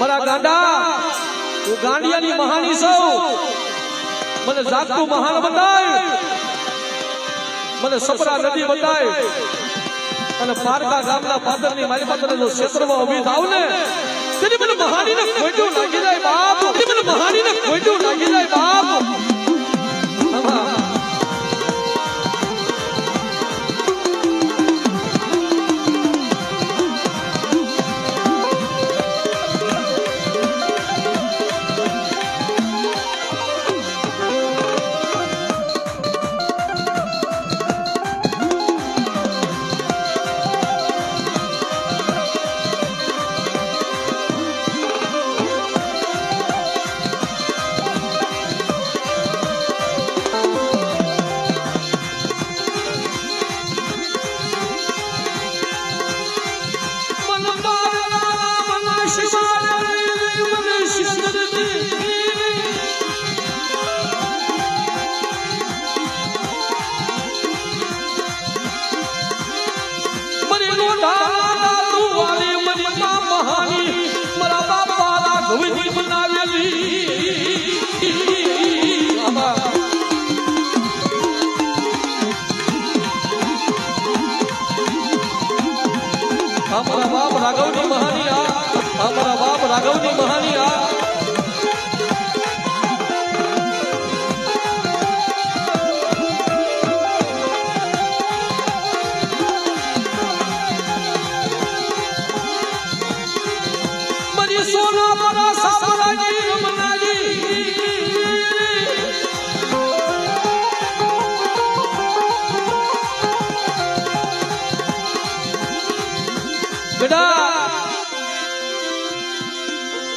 મારા ગાંડા, હું ગાંડિયાની મહાની સૌ મને જાગતું મહાન બતાય. મને સપરા નદી બતાય. અને પારકા ગામના પાદરની મારી પાસે જો ક્ષેત્રમાં ઊભી થાવ ને, તેની મને મહાનીને ખોટું લાગી જાય બાપ. મને મહાનીને ખોટું લાગી જાય બાપ. બેટા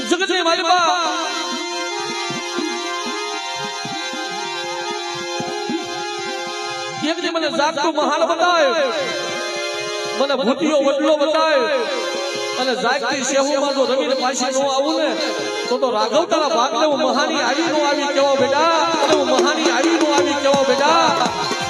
જગતની માલિકા. એક દી મને જાગતું મહાન બતાય. મને ભૂતિયો વડલો બતાય. અને જાગતી શેહુમાં જો રમીને પાછી નો આવું ને, તો તો રાઘવ તારા ભાગને હું મહાની આવી નો આવી કેવો બેટા. અને હું મહાની આવી નો આવી કેવો બેટા.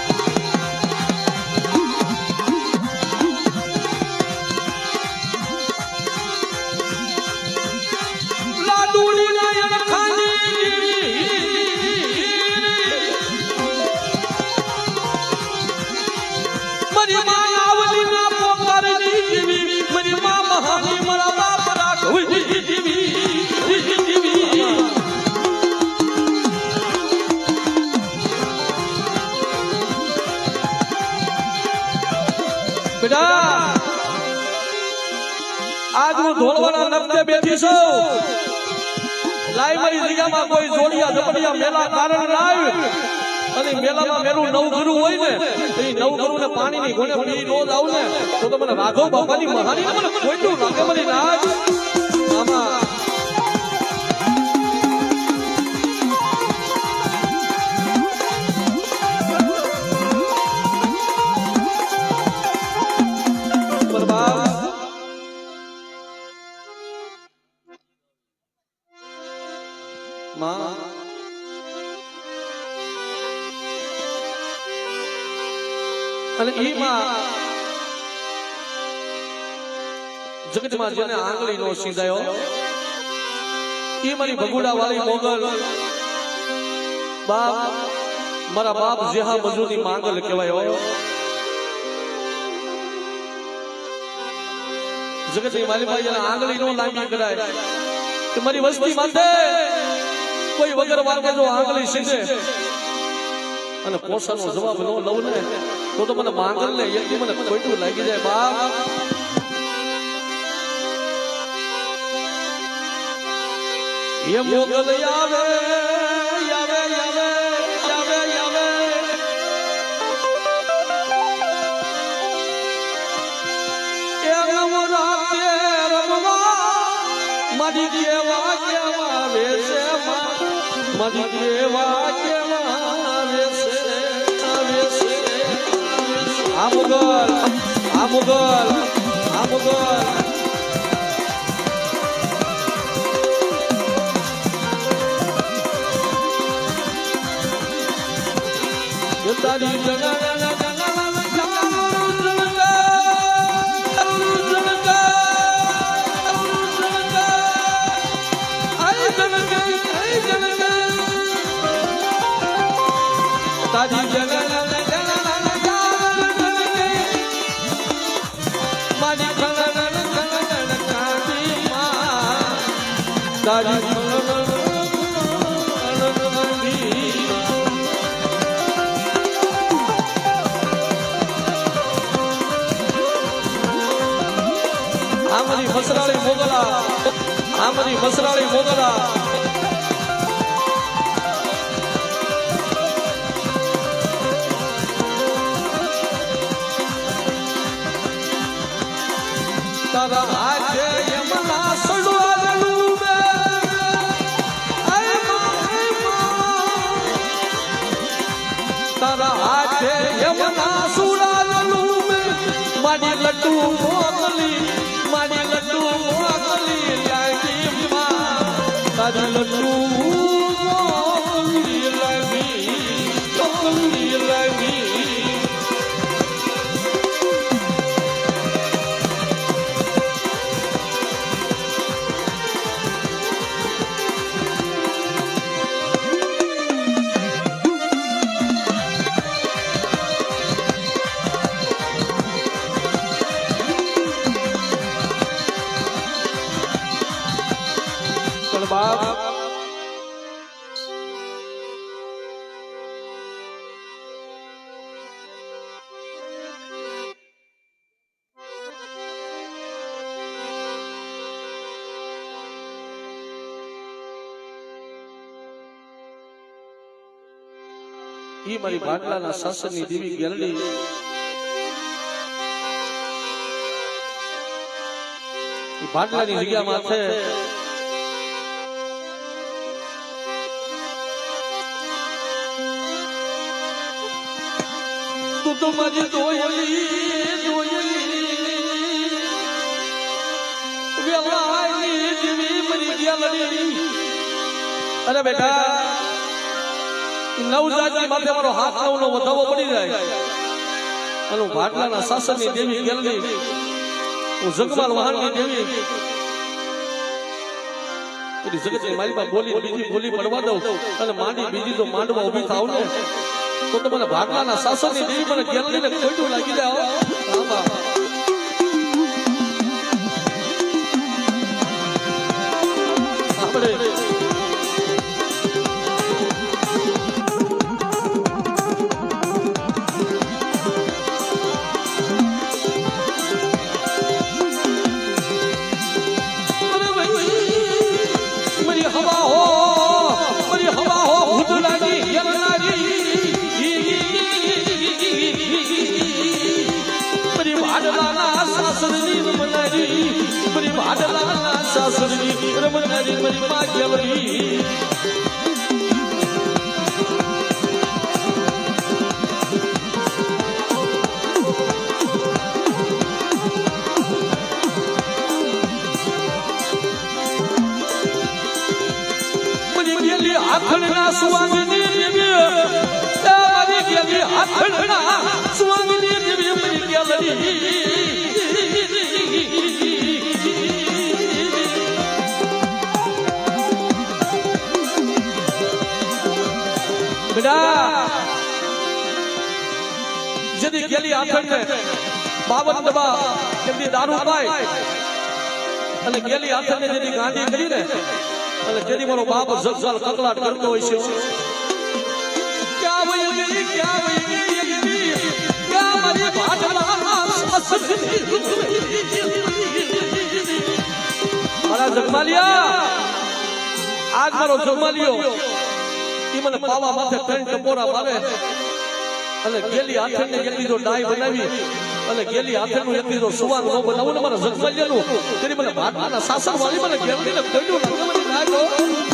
બેટા આજ હું ધોળવાના નમતે બેઠી છું. લાઈ જગ્યામાં કોઈ જોડિયા ઝપડિયા મેલા કારણ લાવ અને મેલામાં મેલું નવ હોય ને એ નવ ને પાણીની ગોણે પી રોજ આવું ને, તો તમને મને બાપાની મહાની મને માં. અને એ માં જગતમાં જેને આંગળી નો સીધાયો એ મારી ભગુડા વાળી મોગલ. બાપ, મારા બાપ જેહા મજૂરની માંગલ કહેવાય જગતની મારી ભાઈ આંગળી નો લાંબી કરાય મારી વસ્તી માથે કોઈ વગર વાગે જો આંગળી સીધે. અને પોષણનો જવાબ ન લઉં ને તો તો મને માંગલ ને એક મને ખોટું લાગી જાય બાપ. આવે એ રમરાતે રમવા મારી દેવા કેવા મુગલ આ મુગલ આ મુગલ તારી જગા આમરી મસરાળી મોગલા આમરી મસરાળી મોગલા. તારા લડ્ડુ મોકલી મારી લડ્ડુ મોકલી લાગી માં તારી લડ્ડુ ઈ મારી બાટલાના સાસરની દેવી ગેલડી. બાટલાની જગ્યામાં છે. તું તો મારી દોયલી દોયલી વેલાની દેવી મરી ગેલડી. અરે બેટા નવજાતની માથે મારો હાથ નવનો વધાવો પડી જાય. અને ભાટલાના સાસરની દેવી ગેલની, હું જગમાલ વહાણની દેવી. પેલી જગતની મારી પાસે બોલી, બીજી બોલી પડવા દઉં અને માંડી બીજી તો માંડવા ઊભી થાવ ને. તો તો મને ભાટલાના સાસરની દેવી મને ગેલની ને ખોટું લાગી જાય હો. બેટા જેથી ગયેલી આખડને બાવન દબા કેમની દારૂ પાય અને ગેલી આખડને જેની ગાંધી કરીને અને જેની મારો બાપ જગજાલ કકલાટ કરતો હોય છે. ક્યાં વહી ક્યાં ક્યાં મારી ભાટલા મારા જગમાલિયા આજ જગમાલિયો મને પાવા માથે ત્રણ ટપોરા મારે અને ગેલી હાથે એટલી જો ડાય બનાવી અને ગેલી હાથે નું જો સુવાર ન બનાવું ને મારા જગમાલિયાનું તેની મને ભાટલાના સાસર વાળી મને ને